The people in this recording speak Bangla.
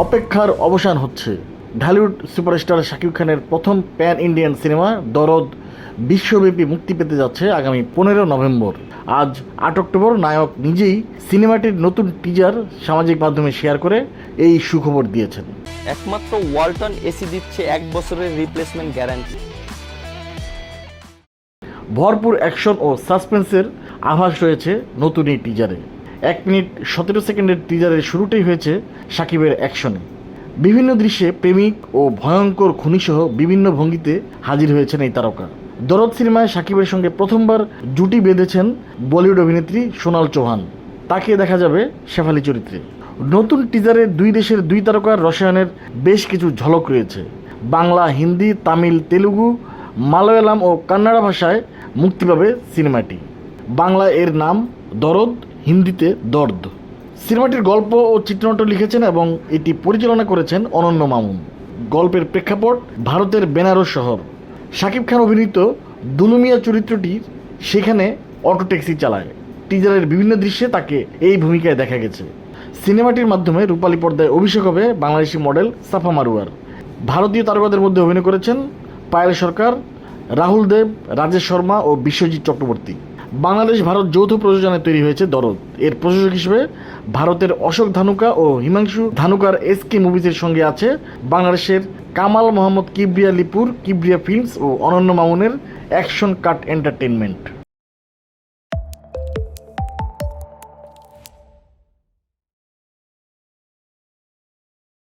অপেক্ষার অবসান হচ্ছে। ঢালিউড সুপারস্টার শাকিব খানের প্রথম প্যান ইন্ডিয়ান সিনেমা দরদ বিশ্বব্যাপী মুক্তি পেতে যাচ্ছে আগামী পনেরো নভেম্বর। আজ আট অক্টোবর নায়ক নিজেই সিনেমাটির নতুন টিজার সামাজিক মাধ্যমে শেয়ার করে এই সুখবর দিয়েছেন। একমাত্র ওয়ালটন এসি দিচ্ছে এক বছরের রিপ্লেসমেন্ট গ্যারান্টি ভরপুর অ্যাকশন ও সাসপেন্সের আভাস রয়েছে নতুন এই টিজারে এক মিনিট সতেরো সেকেন্ডের টিজারের শুরুটাই হয়েছে সাকিবের অ্যাকশনে বিভিন্ন দৃশ্যে প্রেমিক ও ভয়ঙ্কর খুনিসহ বিভিন্ন ভঙ্গিতে হাজির হয়েছেন এই তারকা। দরদ সিনেমায় সাকিবের সঙ্গে প্রথমবার জুটি বেঁধেছেন বলিউড অভিনেত্রী সোনাল চৌহান। তাকে দেখা যাবে শেফালি চরিত্রে। নতুন টিজারে দুই দেশের দুই তারকার রসায়নের বেশ কিছু ঝলক রয়েছে। বাংলা, হিন্দি, তামিল, তেলুগু, মালয়ালাম ও কান্নাড়া ভাষায় মুক্তি পাবে সিনেমাটি। বাংলা এর নাম দরদ হিন্দিতে দর্দ। সিনেমাটির গল্প ও চিত্রনাট্য লিখেছেন এবং এটি পরিচালনা করেছেন অনন্য মামুন। গল্পের প্রেক্ষাপট ভারতের বেনারস শহর। শাকিব খান অভিনীত দুলুমিয়া চরিত্রটি সেখানে অটো ট্যাক্সি চালায়। টিজারের বিভিন্ন দৃশ্যে তাকে এই ভূমিকায় দেখা গেছে। সিনেমাটির মাধ্যমে রূপালী পর্দায় অভিষেক হবে বাংলাদেশি মডেল সাফা মারুয়ার। ভারতীয় তারকাদের মধ্যে অভিনয় করেছেন পায়েল সরকার, রাহুল দেব, রাজেশ শর্মা ও বিশ্বজিৎ চক্রবর্তী। বাংলাদেশ, ভারত যৌথ প্রযোজনায় তৈরি হয়েছে দরদ। এর প্রযোজক হিসেবে ভারতের অশোক ধানুকা ও হিমাংশু ধানুকার এস কে মুভিজের সঙ্গে আছে বাংলাদেশের কামাল মোহাম্মদ কিবরিয়া লিপুর, কিবরিয়া ফিল্মস ও অনন্য মামুনের অ্যাকশন কাট এন্টারটেনমেন্ট